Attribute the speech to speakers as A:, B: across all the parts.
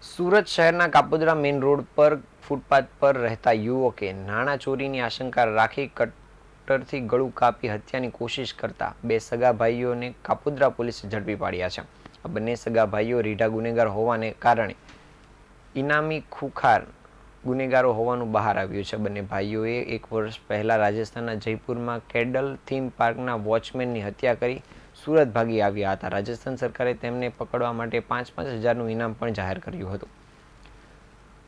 A: સુરત શહેરના Kapodara main road પર, footpath પર રહેતા યુવકે નાણાં ચોરીની આશંકા રાખી કટરથી ગળું કાપી હત્યાની કોશિશ કરતા બે સગા ભાઈઓને કાપોદરા પોલીસે ઝડપી પાડ્યા છે. આ બંને સગા ભાઈઓ રીઢા ગુનેગાર હોવાને કારણે ઇનામી ખુખાર ગુનેગારો હોવાનું બહાર આવ્યું છે બંને ભાઈઓએ એક વર્ષ પહેલા રાજસ્થાનના જયપુરમાં કેડલ થીમ પાર્કના વોચમેનની હત્યા કરી સુરત ભાગી આવ્યા હતા. રાજસ્થાન સરકારે તેમને પકડવા માટે પાંચ પાંચ હજારનું ઇનામ પણ જાહેર કર્યું હતું.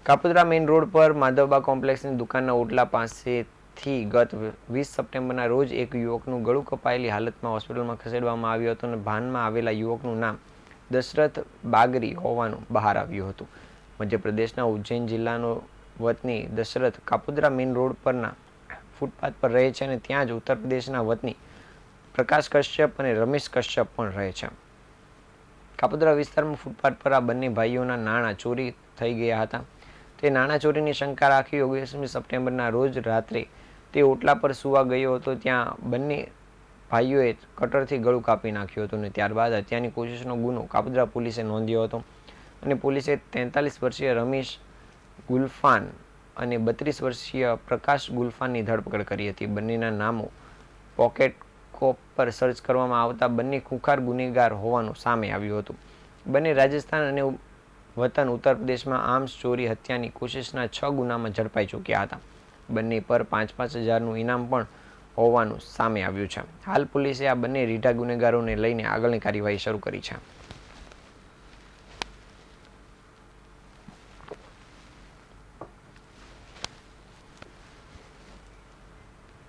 A: કાપોદરા મેઇન રોડ પર માધવબા કોમ્પ્લેક્સની દુકાનના ઓટલા પાસેથી ગત વીસ સપ્ટેમ્બરના રોજ એક યુવકનું ગળું કપાયેલી હાલતમાં હોસ્પિટલમાં ખસેડવામાં આવ્યું હતું અને ભાનમાં આવેલા યુવકનું નામ દશરથ બાગરી હોવાનું બહાર આવ્યું હતું. મધ્યપ્રદેશના ઉજ્જૈન જિલ્લાનો વતની દશરથ કાપુદરા મેઇન રોડ પરના ફૂટપાથ પર રહે છે અને ત્યાં જ ઉત્તર પ્રદેશના વતની પ્રકાશ કશ્યપ અને રમેશ કશ્યપ પણ રહે છે. કાપોદ્રા વિસ્તારમાં ફૂટપાથ પર આ બંને ભાઈઓના નાણાં ચોરી થઈ ગયા હતા. તે નાણાં ચોરીની શંકા રાખી ઓગણીસમી સપ્ટેમ્બરના રોજ રાત્રે તે ઓટલા પર સુવા ગયો હતો. ત્યાં બંને ભાઈઓએ કટરથી ગળું કાપી નાખ્યું હતું અને ત્યારબાદ હત્યાની કોશિશનો ગુનો કાપુદ્રા પોલીસે નોંધ્યો હતો. અને પોલીસે તેતાલીસ વર્ષીય રમેશ ગુલફાન અને બત્રીસ વર્ષીય પ્રકાશ ગુલફાનની ધરપકડ કરી હતી. બંનેના નામો પોકેટ કોપ પર સર્ચ કરવામાં આવતા બંને ખુખાર ગુનેગાર હોવાનું સામે આવ્યું હતું. બંને રાજસ્થાન અને વતન ઉત્તર પ્રદેશમાં આર્મ્સ ચોરી હત્યાની કોશિશના છ ગુનામાં ઝડપાઈ ચૂક્યા હતા. બંને પર પાંચ પાંચ હજારનું ઇનામ પણ હોવાનું સામે આવ્યું છે. હાલ પોલીસે આ બંને રીઢા ગુનેગારોને લઈને આગળની કાર્યવાહી શરૂ કરી છે.